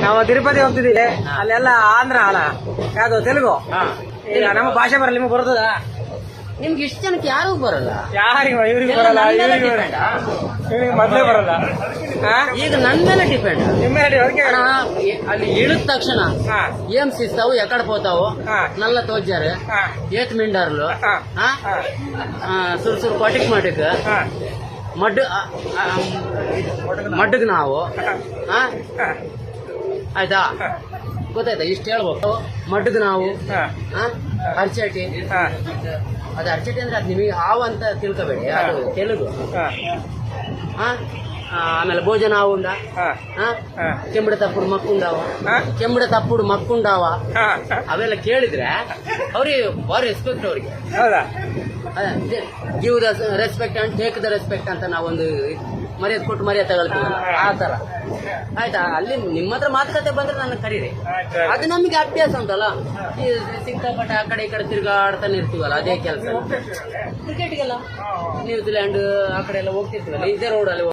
ನಾವು ತಿರುಪತಿ ಹೋಗ್ತಿದ್ದೀವಿ ಅಲ್ಲೆಲ್ಲ ಆಂಧ್ರ ಅಲ್ಲ ಯಾವ್ದು ತೆಲುಗು ಈಗ ನಮ್ಮ ಭಾಷೆ ಬರಲ್ಲ ನಿಮಗೆ ಬರ್ತದ ನಿಮ್ಗೆ ಇಷ್ಟು ಜನಕ್ಕೆ ಯಾರಿಗೂ ಬರಲ್ಲ ಯಾರಿಗೆ ಇವ್ರಿಗೆ ಎಲ್ಲ ಬರಲ್ಲ ನನ್ನ ಮೇಲೆ ಇವ್ರಿಗೆ depend ಆ? ಇವ್ರಿಗೆ ಮೊದಲೇ ಬರಲ್ಲ ಹಾ? ಈಗ ನನ್ನ ಮೇಲೆ ಡಿಪೆಂಡ್ ನಿಮ್ಮ ಮೇಲೆ ಅದಕ್ಕೆ ಅಲ್ಲಿ ಇಳಿದ ತಕ್ಷಣ ಹಾ ఏం సిస్తావు ఎక్కడ పోతావు ఆ. నల్ల తోచారు ಹಾ ఏత్ మిండారులు ఆ. ఆ? ಹಾ ఆ, సురు సురు పటిక్ మటుకు ಮಡ್ ಮಡ್ಗೆ ನಾವು. ಆಯ್ತಾ? ಗೊತ್ತಾಯ್ತಾ? ಇಷ್ಟು ಹೇಳ್ಬೇಕು. ಮಡ್ಗೆ ನಾವು. ಅರ್ಚಟಿ. ಅದು ಅರ್ಚಟಿ ಅಂದ್ರೆ ಅದು ನಿಮಗೆ ಹಾವು ಅಂತ ತಿಳ್ಕೊಬೇಡಿ. ಅದು ತೆಲುಗು. ಹಾ. ಆಮೇಲೆ ಭೋಜನ ಆವುಂಡ ಕೆಂಬಡ ತಪ್ಪುಡು ಮಕ್ಕುಂಡಾವ ಕೆಂಬಿಡ ತಪ್ಪುಡು ಮಕ್ಕುಂಡಾವ ಅವೆಲ್ಲ ಕೇಳಿದ್ರೆ ಅವ್ರಿಗೆ ಬಾರಿ ರೆಸ್ಪೆಕ್ಟ್ ಅವ್ರಿಗೆ. Give the respect and take the respect ಅಂತ ನಾವೊಂದು ಮರ್ಯಾದೆ ಕೊಟ್ಟು ಮರ್ಯಾದೆ ತಗೊಳ್ತೀವಿ. ಆ ತರ ಆಯ್ತಾ? ಅಲ್ಲಿ ನಿಮ್ಮ ಹತ್ರ ಮಾತುಕತೆ ಬಂದ್ರೆ ನನ್ನ ಕರೀರಿ. ಅದು ನಮಗೆ ಅಭ್ಯಾಸ ಉಂಟಲ್ಲ? ಸಿಕ್ಕಾಪಟ್ಟೆ ಆ ಕಡೆ ಈ ಕಡೆ ತಿರುಗಾಡ್ತಾನೆ ಇರ್ತೀವಲ್ಲ ಅದೇ ಕೆಲಸ. ಕ್ರಿಕೆಟ್ಗೆಲ್ಲ ನ್ಯೂಜಿಲ್ಯಾಂಡ್ ಆ ಕಡೆ ಎಲ್ಲ ಹೋಗ್ತಿರ್ತೀವಲ್ಲ ಇದೇ ರೋಡಲ್ಲಿ